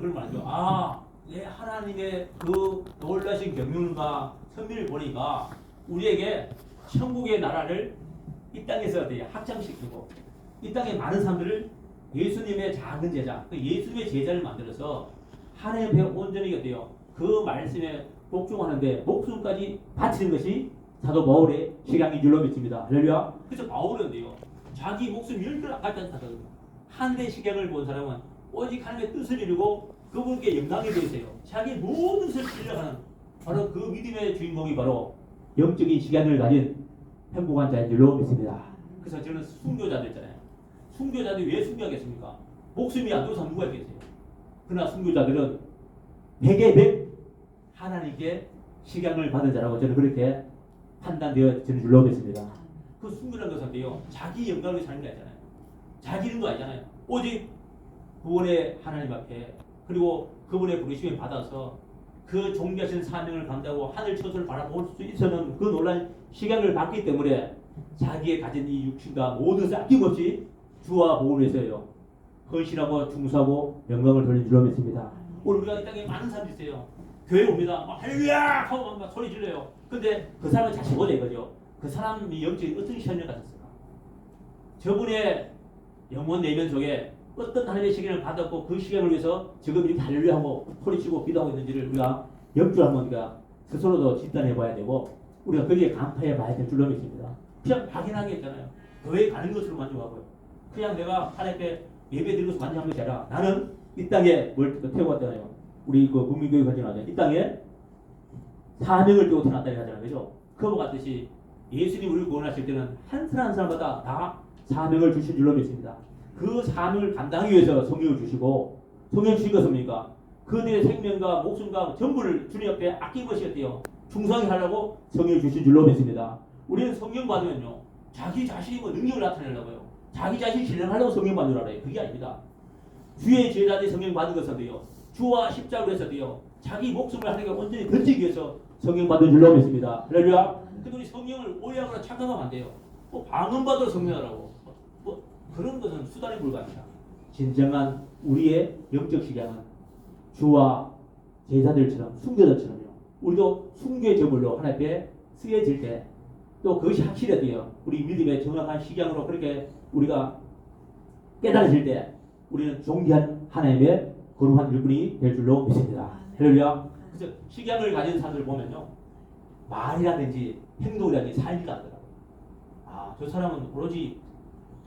그런 말이죠. 아, 내 하나님의 그 놀라신 경륜과 선비를 보니까 우리에게 천국의 나라를 이 땅에서 확장시키고 이 땅에 많은 사람들을 예수님의 작은 제자, 그 예수님의 제자를 만들어서 하나님의 배 온전히 어때요? 그 말씀에 복종하는데 목숨까지 바치는 것이 사도 바울의 시간인 줄로 믿습니다. 할렐루야. 그래서 바울은 어때요? 자기 목숨 열결 아깝지 않다거든요. 하늘의 시경을 본 사람은 오직 하나님의 뜻을 이루고 그분께 영광이 되세요. 자기 모든 것을 빌려가는 바로 그 믿음의 주인공이 바로 영적인 시간을 가진 행복한 자인 줄로 믿습니다. 그래서 저는 순교자들 있잖아요. 순교자들이 왜 순교하겠습니까? 목숨이 안 좋은 누가 있겠어요? 그러나 순교자들은 백에 백 하나님께 시간을 받은 자라고 저는 그렇게 판단되어 저는 줄로 믿습니다. 그 순교라는 것은 어때요? 자기 영광을 사는 게 아니잖아요. 자기 이름도 아니잖아요. 오직 구원의 하나님 앞에 그리고 그분의 부르심을 받아서 그 존귀하신 사명을 감당하고 하늘 천수를 바라볼 수 있어는 그 놀란 시간을 받기 때문에 자기의 가진 이 육신과 모든 아낌없이 주와 복을 위해서요 헌신하고 중수하고 영광을 돌린 줄로 믿습니다. 오늘 우리가 이 땅에 많은 사람이 있어요. 교회 옵니다. 막 할렐루야 하고 막 소리 질러요. 근데 그 사람을 다시 보자 이거죠. 그 사람이 영적인 어떤 시간을 가졌을까? 저분의 영혼 내면 속에 어떤 하나님의 시간을 받았고 그 시간을 위해서 지금 이렇게 할렐루야 하고 소리치고 기도하고 있는지를 우리가 역주 한번 우리가 스스로도 진단해 봐야 되고 우리가 거기에 간파해 봐야 될 줄로 믿습니다. 그냥 확인하게 했잖아요. 교회 가는 것으로 만족하고요. 그냥 내가 하나님께 예배 것을 만족한 것이 아니라 나는 이 땅에 뭘 태워왔잖아요. 우리 그 국민교육 가지고 이 땅에 사명을 띄고 태어났다 하잖아요. 그죠? 그와 같듯이 예수님 우리를 구원하실 때는 한 사람 한 사람마다 다 사명을 주신 줄로 믿습니다. 그 사명을 감당하기 위해서 성령을 주시고 성령 주신 것은 뭡니까? 그들의 생명과 목숨과 전부를 주님 앞에 아낌없이 어때요? 충성히 하려고 성령을 주신 줄로 믿습니다. 우리는 성령 받으면요. 자기 자신이 뭐 능력을 나타내려고요. 자기 자신 신뢰하려고 성령 받으라 그래요. 그게 아닙니다. 주의 제자들이 성령 받은 것은 어때요? 주와 어때요? 자기 목숨을 하나님께 온전히 던지기 위해서 성령 받은 줄로 믿습니다. 할렐루야. 근데 우리 성령을 오해하거나 착각하면 안 돼요. 뭐 방언받으러 성령하라고. 뭐 그런 것은 수단에 불과합니다. 진정한 우리의 영적 시간은 주와 제자들처럼 순교자처럼요. 우리도 순교의 제물로 하나님 앞에 쓰여질 때 또 그것이 확실해져요. 우리 믿음의 정확한 시장으로 그렇게 우리가 깨달아질 때 우리는 존귀한 하나님의 거룩한 일꾼이 될 줄로 믿습니다. 할렐루야. 그래서 식양을 가진 사람들 보면요. 말이라든지 행동이라든지 삶이 다르더라고요. 아, 저 사람은 오로지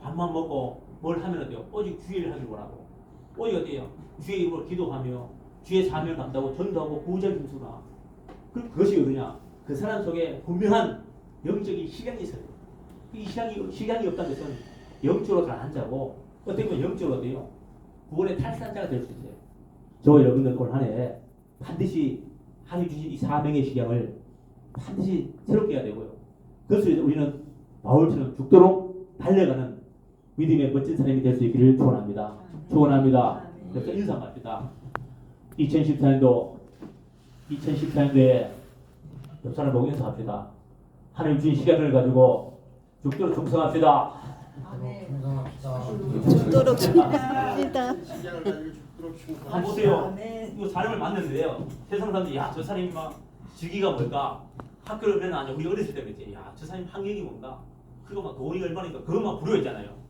밥만 먹고 뭘 하면 어때요? 오직 주의를 하길 원하고. 오직 어때요? 주의 이름으로 기도하며 주의 사명을 감당하고 전도하고 중수나 그, 그것이 어디냐? 그 사람 속에 분명한 영적인 시간이 있어요. 이 시간이, 시간이 없다는 것은 영적으로 가한 자고 어떻게 보면 영적으로 어때요? 구원의 탈산자가 될 수 있어요. 저 여러분들 올 한해 반드시 하나님 주신 이 사명의 시간을 반드시 새롭게 해야 되고요. 그것을 우리는 바울처럼 죽도록 달려가는 믿음의 멋진 사람이 될 수 있기를 축원합니다. 축원합니다. 그래서 인사합니다. 2014년도 2014년도에 옆 사람 보고 인사합시다. 하나님 주신 시간을 가지고 죽도록 충성합시다. 죽도록 충성합니다. 시간을 가지고 죽도록 충성. 한번 보세요. 이거 사람을 만났는데요. 세상 사람들이 야 저 사람이 막 직위가 뭘까? 학교를 맨 아니 우리 어렸을 때 그랬지. 야저 사람이 학력이 뭔가? 그거 막 돈이 얼마니까 그것만 부러워했잖아요.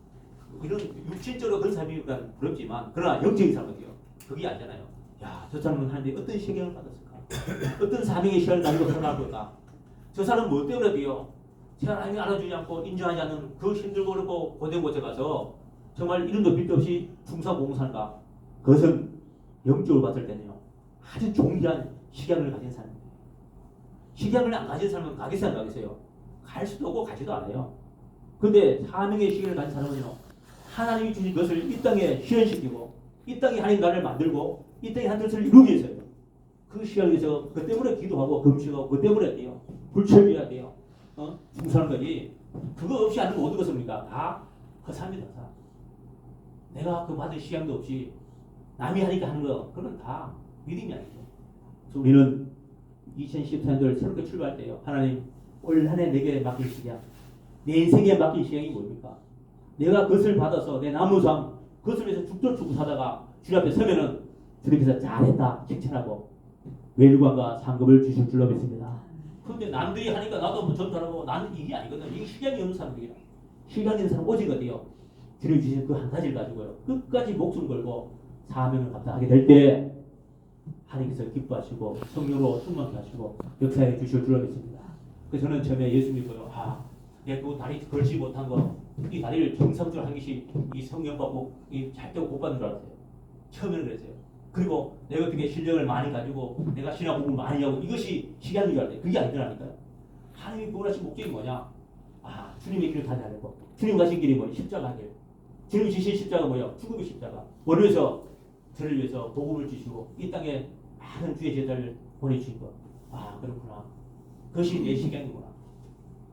이런 육신적으로 그런 사람이 일단 부럽지만 그러나 영적인 사람은요. 그게 아니잖아요. 야 저 사람은 하는데 어떤 시경을 받았을까? 어떤 사명의 시간을 가지고 살아갈 걸까? 저 사람은 뭐 때문에 비요? 하나님이 알아주지 않고 인정하지 않는 그 힘들고 어렵고 고된 곳에 가서 정말 이름도 빛도 없이 충성공사인가? 그것은 영적으로 봤을 때는요. 아주 존귀한 식양을 가진 사람. 식양을 안 가진 사람은 가겠어요, 안 가겠어요? 갈 수도 없고 가지도 않아요. 근데 사명의 시간을 가진 사람은요. 하나님이 주신 것을 이 땅에 실현시키고 이 땅에 하나님 나라를 만들고 이 땅에 한 뜻을 이루기 위해서요. 그 위해서 그 때문에 기도하고 금식하고 그 때문에 돼요. 불철해야 돼요. 어? 중사는 거지. 그거 없이 하는 모든 것입니까? 다 허사입니다. 허사. 내가 그 받은 시간도 없이 남이 하니까 하는 거 그건 다 믿음이 아니죠. 그래서 우리는 2014년도를 새롭게 출발할 때요. 하나님 올 한 해 내게 맡길 시간, 내 인생에 맡길 시간이 뭡니까? 내가 그것을 받아서 내삶 그것을 위해서 죽도록 죽고 사다가 주님 앞에 서면은 주님께서 잘했다 칭찬하고 외주관과 상급을 주실 줄로 믿습니다. 근데 남들이 하니까 나도 뭐 전달하고 나는 이게 아니거든. 이게 시간이 없는 사람들이라. 시간 있는 사람 오직 어디요? 주님 주신 그 한 가지를 가지고요. 끝까지 목숨 걸고 사명을 감당하게 될 때 하나님께서 기뻐하시고 성령으로 충만케 하시고 역사해 주실 줄로 믿습니다. 그래서 저는 처음에 예수 믿고요. 아, 내가 그 다리 걸지 못한 거, 이 다리를 정상적으로 한 것이 이 성령 받고 이잘 되고 못 받는 줄 알았어요. 처음에는 그랬어요. 그리고 내가 어떻게 실력을 많이 가지고 내가 신학 공부를 많이 하고 이것이 시간인 줄 알았어요. 그게 아니더라니까요. 하나님이 구원하신 목적이 뭐냐? 아, 주님의 길을 가자고. 주님 가신 길이 뭐냐? 십자가 길. 주님 지신 십자가 뭐야? 죽음의 십자가. 원해서 저를 위해서 복음을 주시고 이 땅에 많은 주의 제자를 보내주신 것. 아, 그렇구나. 그것이 내 시간이구나.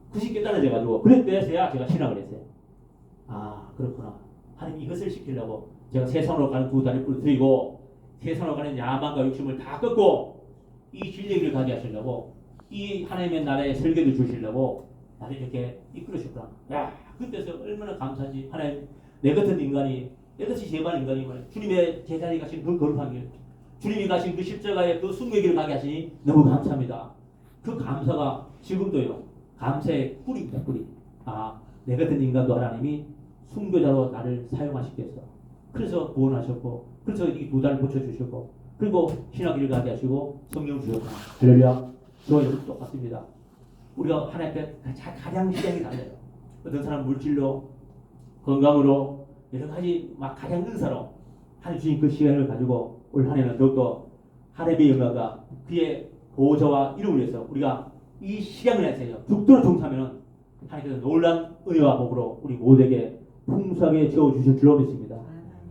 그것이 깨달아져 가지고 그때서야 제가 신학을 했어요. 아, 그렇구나. 하나님 이것을 시키려고 제가 세상으로 가는 뿔 들이고 세상으로 가는 야망과 욕심을 다 꺾고 이 진리를 가게 하시려고 이 하나님의 나라의 설계도 주시려고 나를 이렇게 이끌으셨구나. 야, 그때서 얼마나 감사한지 하나님 내 같은 인간이 내 같이 제발 인간이 말 주님의 제자리 가신 그 거룩한 길 주님이 가신 그 십자가의 그 숙명의 길을 가게 하시니 너무 감사합니다. 그 감사가 지금도요. 감사의 뿌리입니다. 뿌리. 아, 내 같은 인간도 하나님이 순교자로 나를 사용하시기 위해서 그래서 구원하셨고 그래서 이 두달 고쳐주셨고 그리고 신학기를 가게 하시고 성령 주셨고 할렐루야 저와 여러분 똑같습니다. 우리가 하나님께 가- 가장 시장이 달라요. 어떤 사람 물질로 건강으로 여러 가지 막 가장 은사로 하나님 주신 그 시간을 가지고 올 한해는 더욱더 하나님의 영광과 그의 보호자와 이름을 위해서 우리가 이 시간을 내세요. 죽도록 종사하면 하나님께서 놀란 은혜와 복으로 우리 모두에게 풍성하게 채워 주실 줄로 믿습니다.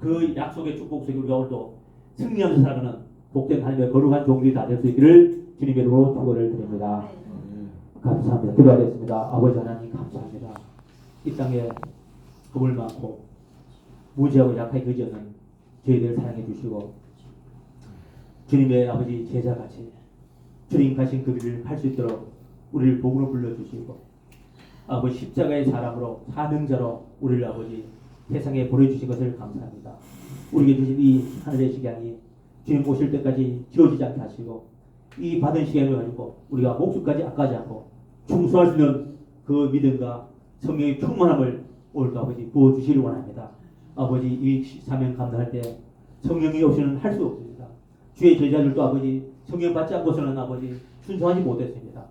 그 약속의 축복 속에 우리가 오늘도 승리하면서 살아가는 복된 하나님의 거룩한 종들이 다 될 수 있기를 주님의 이름으로 축원을 드립니다. 감사합니다. 기도하겠습니다. 아버지 하나님 감사합니다. 이 땅에 겁을 많고 무지하고 약하게 그지없는 저희들을 사랑해 주시고 주님의 아버지 제자같이 주님 가신 그 길을 할 수 있도록 우리를 복으로 불러주시고 아버지 십자가의 사람으로 사명자로 우리를 아버지 세상에 보내주신 것을 감사합니다. 우리에게 주신 이 하늘의 시간이 주님 오실 때까지 지워지지 않게 하시고 이 받은 시간을 가지고 우리가 목숨까지 아까지 않고 충성할 수 있는 그 믿음과 성령의 충만함을 오늘 아버지 부어주시기 원합니다. 아버지 이 사명 감당할 때 성령이 없이는 할 수 없습니다. 주의 제자들도 아버지 성령 받지 않고서는 아버지 순종하지 못했습니다.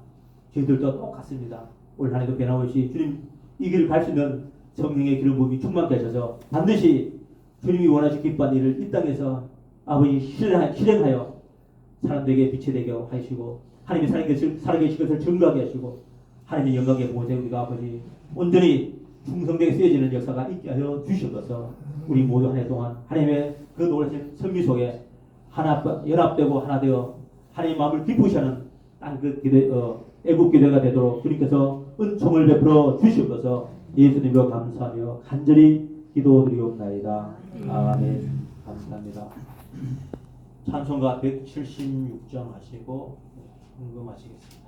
저희들도 똑같습니다. 올 한해도 변함없이 주님 이 길을 갈 수 있는 성령의 기름 부음이 충만케 하셔서 반드시 주님이 원하신 기뻐한 일을 이 땅에서 아버지 실행- 실행하여 사람들에게 빛이 되게 하시고 하나님이 살아계신, 살아계신 것을 증거하게 하시고 하나님의 영광의 보호자 우리가 아버지 온전히 충성되게 쓰여지는 역사가 있게 하여 주셔서 우리 모두 한 해 동안 하나님의 그 놀라신 선미 속에 하나 연합되고 하나 되어 하나님의 마음을 기쁘시하는 기대 어, 애국기대가 되도록 주님께서 은총을 베풀어 주시옵소서 예수님으로 감사하며 간절히 기도드리옵나이다. 아멘. 감사합니다. 찬송가 176장 하시고 네, 궁금하시겠습니다.